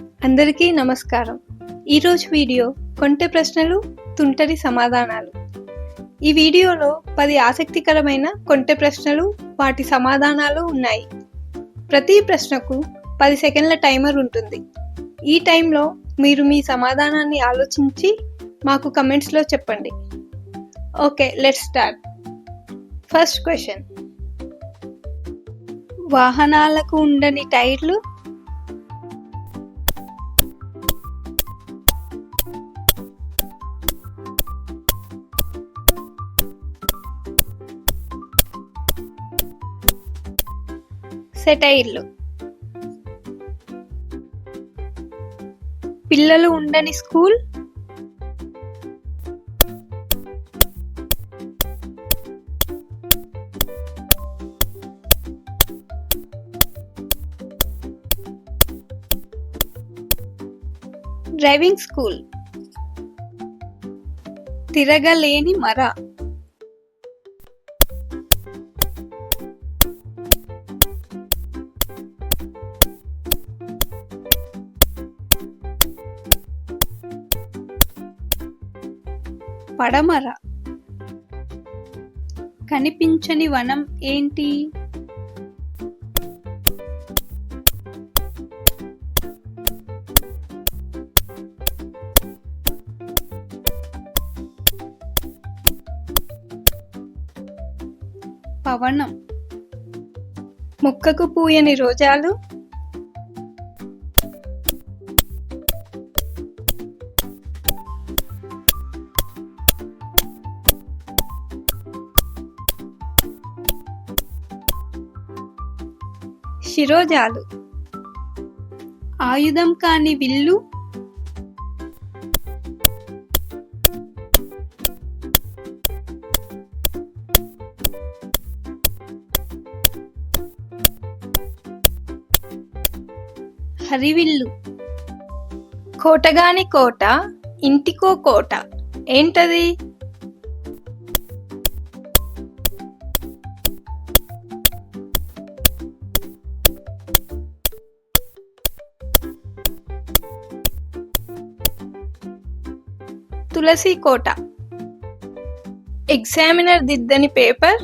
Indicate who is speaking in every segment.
Speaker 1: అందరికీ నమస్కారం. ఈరోజు వీడియో కొంటె ప్రశ్నలు తుంటరి సమాధానాలు. ఈ వీడియోలో పది ఆసక్తికరమైన కొంటె ప్రశ్నలు వాటి సమాధానాలు ఉన్నాయి. ప్రతి ప్రశ్నకు పది సెకండ్ల టైమర్ ఉంటుంది. ఈ టైంలో మీరు మీ సమాధానాన్ని ఆలోచించి మాకు కమెంట్స్లో చెప్పండి. Okay let start. First question. వాహనాలకు ఉండని టైర్లు సెటైర్లు. పిల్లలు ఉండని స్కూల్. Driving school. తిరగలేని మర. పడమర. కనిపించని వనం ఏంటి? పవనం. మొక్కకు పూయని రోజాలు శిరోజాలు. ఆయుధం కాని విల్లు. హరివిల్లు. కోటగాని కోట ఇంటికో కోట. ఏంటది? తులసి కోట. ఎగ్జామినర్ దిద్దని పేపర్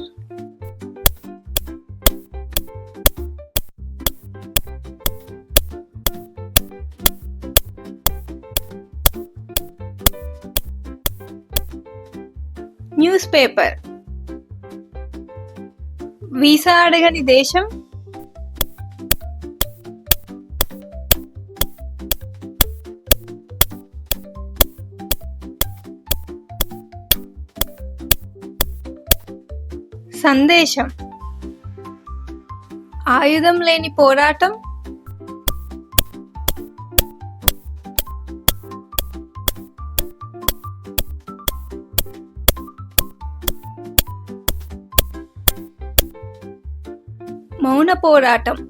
Speaker 1: న్యూస్ పేపర్ వీసా అడగని దేశం. సందేశం. ఆయుధం లేని పోరాటం. మౌన పోరాటం.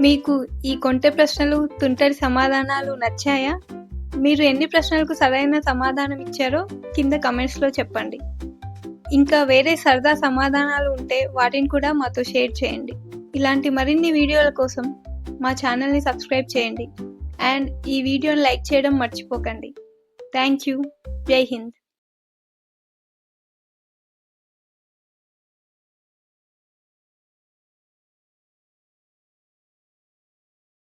Speaker 1: మీకు ఈ కొంటె ప్రశ్నలు తుంటరి సమాధానాలు నచ్చాయా? మీరు ఎన్ని ప్రశ్నలకు సరైన సమాధానం ఇచ్చారో కింద కమెంట్స్లో చెప్పండి. ఇంకా వేరే సరదా సమాధానాలు ఉంటే వాటిని కూడా మాతో షేర్ చేయండి. ఇలాంటి మరిన్ని వీడియోల కోసం మా ఛానల్ని సబ్స్క్రైబ్ చేయండి. అండ్ ఈ వీడియోని లైక్ చేయడం మర్చిపోకండి. Thank you. జై హింద్.